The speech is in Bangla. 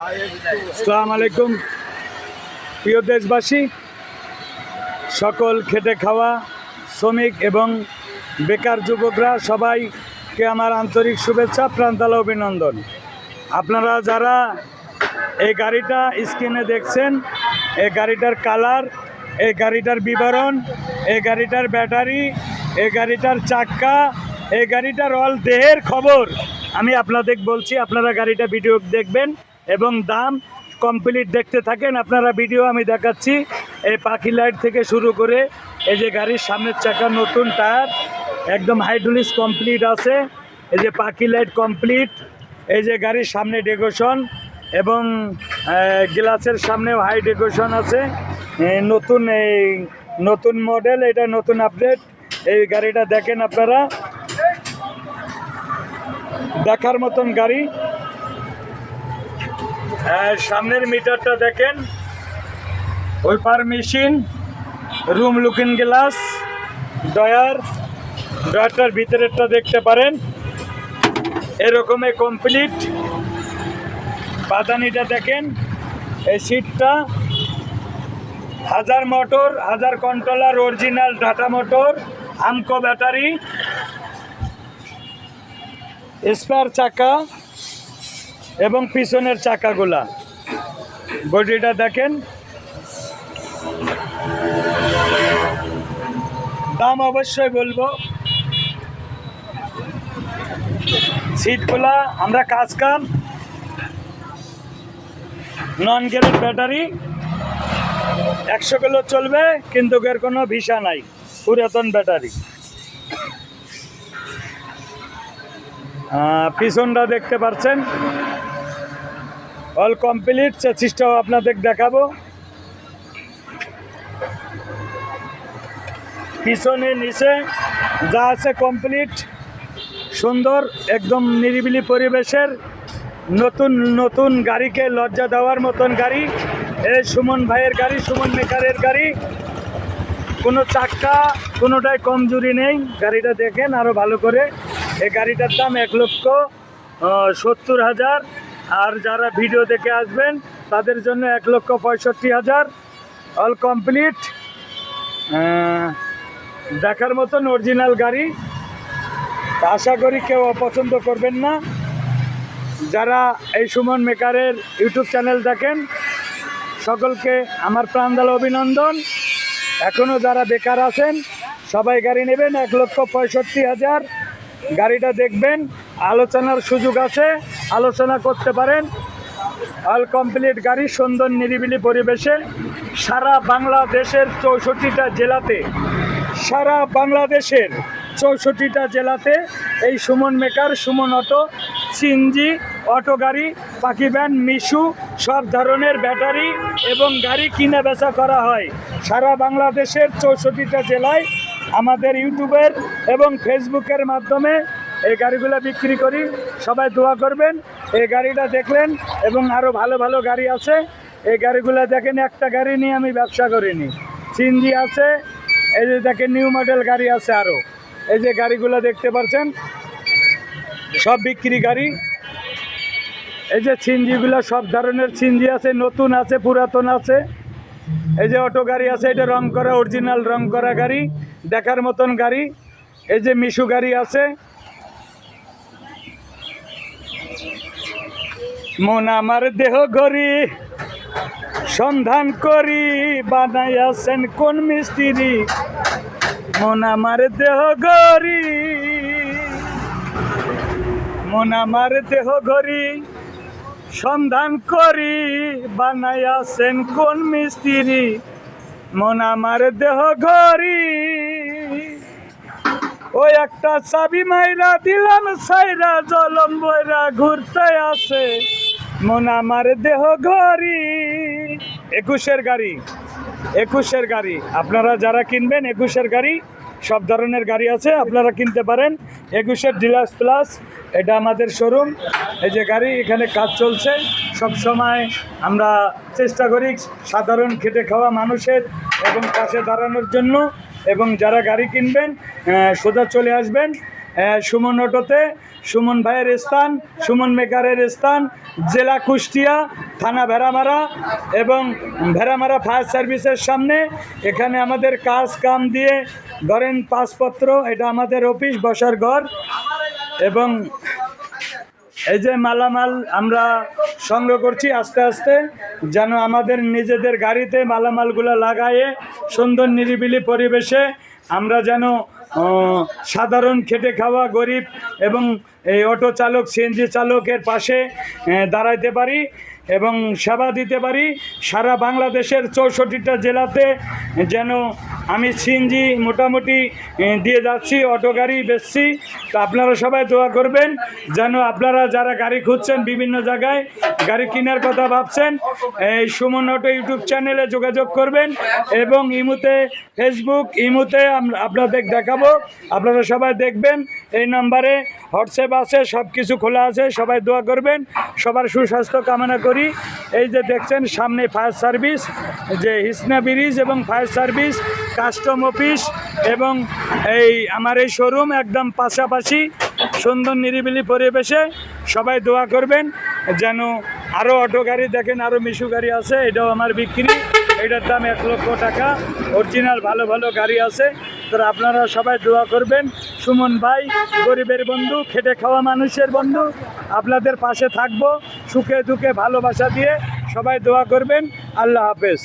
আসসালামু আলাইকুম। প্রিয় দেশবাসী, সকল খেটে খাওয়া শ্রমিক এবং বেকার যুবকরা সবাইকে আমার আন্তরিক শুভেচ্ছা প্রান্তালা অভিনন্দন। আপনারা যারা এই গাড়িটা স্ক্রিনে দেখছেন, এই গাড়িটার কালার, এই গাড়িটার বিবরণ, এই গাড়িটার ব্যাটারি, এই গাড়িটার চাক্কা, এই গাড়িটার অল দেহের খবর আমি আপনাদের বলছি, আপনারা গাড়িটা ভিডিও দেখবেন। এবং দাম কমপ্লিট দেখতে থাকেন। আপনারা ভিডিও আমি দেখাচ্ছি। এই পাখি লাইট থেকে শুরু করে এই যে গাড়ির সামনের চাকা, নতুন টায়ার, একদম হাইড্রোলিস কমপ্লিট আছে। এই যে পাখি লাইট কমপ্লিট এই যে গাড়ির সামনে ডেকোরেশন এবং গ্লাসের সামনেও হাই ডেকোরেশন আছে। নতুন এই, নতুন মডেল এটা নতুন আপডেট এই গাড়িটা দেখেন আপনারা। দেখার মতন গাড়ি। সামনের মিটারটা দেখেন। ওই পার machine room looking glass drawer ডয়ারটার ভিতরেরটা দেখতে পারেন। এরকমই কমপ্লিট বাদানিটা দেখেন, এই সিটটা হাজার মোটর হাজার কন্ট্রোলার অরিজিনাল ডাটা মোটর আমকো ব্যাটারি স্পেয়ার চাকা। এবং পিছনের চাকাগুলা। বডিটা দেখেন। দাম অবশ্যই বলব। সিটগুলা, আমরা কাজ কাম। নন গেরের ব্যাটারি একশো কিলো চলবে, কিন্তু এর কোনো ভিসা নাই। পুরাতন ব্যাটারি পিছনটা দেখতে পাচ্ছেন। অল কমপ্লিট চেষ্টাও আপনাদের দেখাবো। পিছনে, নিচে, যা আছে কমপ্লিট সুন্দর, একদম নিরিবিলি পরিবেশের নতুন নতুন গাড়িকে লজ্জা দেওয়ার মতন গাড়ি। এই সুমন ভাইয়ের গাড়ি, সুমন মেকারের গাড়ি। কোনো চাক্কা, কোনোটাই কমজোরি নেই। গাড়িটা দেখেন আরও ভালো করে। এই গাড়িটার দাম এক লক্ষ সত্তর হাজার। আর যারা ভিডিও দেখে আসবেন, তাদের জন্য এক লক্ষ পঁয়ষট্টি হাজার। অল কমপ্লিট দেখার মতন অরিজিনাল গাড়ি। আশা করি কেউ অপছন্দ করবেন না। যারা এই সুমন মেকারের ইউটিউব চ্যানেল দেখেন, সকলকে আমার প্রাণদাল অভিনন্দন। এখনও যারা বেকার আছেন, সবাই গাড়ি নেবেন এক লক্ষ পঁয়ষট্টি হাজার। গাড়িটা দেখবেন, আলোচনার সুযোগ আছে, আলোচনা করতে পারেন। অল কমপ্লিট গাড়ি সুন্দর নিরিবিলি পরিবেশে। সারা বাংলাদেশের চৌষট্টিটা জেলাতে, সারা বাংলাদেশের চৌষট্টিটা জেলাতে এই Suman maker, Suman auto, CNG, auto গাড়ি, পাখি ভ্যান, মিশু, সব ধরনের ব্যাটারি এবং গাড়ি কিনে বেচা করা হয়। সারা বাংলাদেশের চৌষট্টিটা জেলায় আমাদের ইউটিউবের এবং ফেসবুকের মাধ্যমে এই গাড়িগুলো বিক্রি করি। সবাই দোয়া করবেন, এই গাড়িটা দেখলেন এবং আরও ভালো ভালো গাড়ি আছে। এই গাড়িগুলো দেখেন, একটা গাড়ি নিয়ে আমি ব্যবসা করিনি। সিএনজি আছে, এই যে দেখেন, নিউ মডেল গাড়ি আছে আরও এই যে গাড়িগুলো দেখতে পাচ্ছেন, সব বিক্রি গাড়ি। এই যে সিনজিগুলো সব ধরনের সিনজি আছে, নতুন আছে, পুরাতন আছে। এই যে অটো গাড়ি আছে, এটা রং করা, অরিজিনাল রং করা গাড়ি। দেখার মতন গাড়ি। এই যে মিশু গাড়ি আছে। মন আমার দেহ গড়ি সন্ধান করি বানাইয়াছেন কোন মিস্ত্রি? মন আমার দেহ গড়ি মন আমার দেহ গড়ি সন্ধান করি বানাইয়াছেন কোন মিস্ত্রি? মন আমার দেহ গড়ি ওই একটা চাবি মাইরা দিলাম, সাইরা জলম বইরা ঘুরতে আসে। মন আমার দেহ ঘড়ি। একুশের গাড়ি একুশের গাড়ি। আপনারা যারা কিনবেন একুশের গাড়ি, সব ধরনের গাড়ি আছে, আপনারা কিনতে পারেন। একুশের ডিলাক্স প্লাস, এটা আমাদের শোরুম। এই যে গাড়ি, এখানে কাজ চলছে। সব সময় আমরা চেষ্টা করি সাধারণ খেটে খাওয়া মানুষের এবং পাশে দাঁড়ানোর জন্য। এবং যারা গাড়ি কিনবেন সোজা চলে আসবেন সুমন অটোতে, সুমন ভাইয়ের স্থান, সুমন মেকারের স্থান, জেলা কুষ্টিয়া, থানা ভেড়ামারা এবং ভেড়ামারা ফায়ার সার্ভিসের সামনে। এখানে আমাদের কাজ কাম দিয়ে ধরেন পাসপত্র, এটা আমাদের অফিস, বসার ঘর এবং এই যে মালামাল আমরা সংগ্রহ করছি আস্তে আস্তে, যেন আমাদের নিজেদের গাড়িতে মালামালগুলো লাগায়ে সুন্দর নিরিবিলি পরিবেশে আমরা যেন সাধারণ খেটে খাওয়া গরিব এবং এই অটো চালক, সিএনজি চালকের পাশে দাঁড়াইতে পারি। এবং সেবা দিতে পারি। সারা বাংলাদেশের চৌষট্টিটা জেলাতে যেন আমি সিএনজি মোটামুটি দিয়ে যাচ্ছি, অটো গাড়ি বেচছি। তো আপনারা সবাই দোয়া করবেন যেন আপনারা যারা গাড়ি খুঁজছেন বিভিন্ন জায়গায়, গাড়ি কেনার কথা ভাবছেন, এই সুমন অটো ইউটিউব চ্যানেলে যোগাযোগ করবেন এবং ইমুতে ফেসবুক, ইমুতে আপনাদের দেখাবো। আপনারা সবাই দেখবেন, এই নাম্বারে হোয়াটসঅ্যাপ আছে সব কিছু খোলা আছে, সবাই দোয়া করবেন। সবার সুস্বাস্থ্য কামনা করি এই যে দেখছেন, সামনে ফায়ার সার্ভিস যে হিসনা ব্রিজ এবং ফায়ার সার্ভিস কাস্টম অফিস এবং এই আমার এই শোরুম একদম পাশাপাশি সুন্দর নিরিবিলি পরিবেশে সবাই দোয়া করবেন, যেন আরও অটো গাড়ি দেখেন আরও মিশু গাড়ি আছে, এটাও আমার বিক্রি। এটার দাম এক লক্ষ টাকা অরিজিনাল ভালো ভালো গাড়ি আছে। তো আপনারা সবাই দোয়া করবেন, সুমন ভাই, গরিবের বন্ধু, খেটে খাওয়া মানুষের বন্ধু, আপনাদের পাশে থাকব। সুখে দুঃখে ভালোবাসা দিয়ে সবাই দোয়া করবেন। আল্লাহ হাফেজ।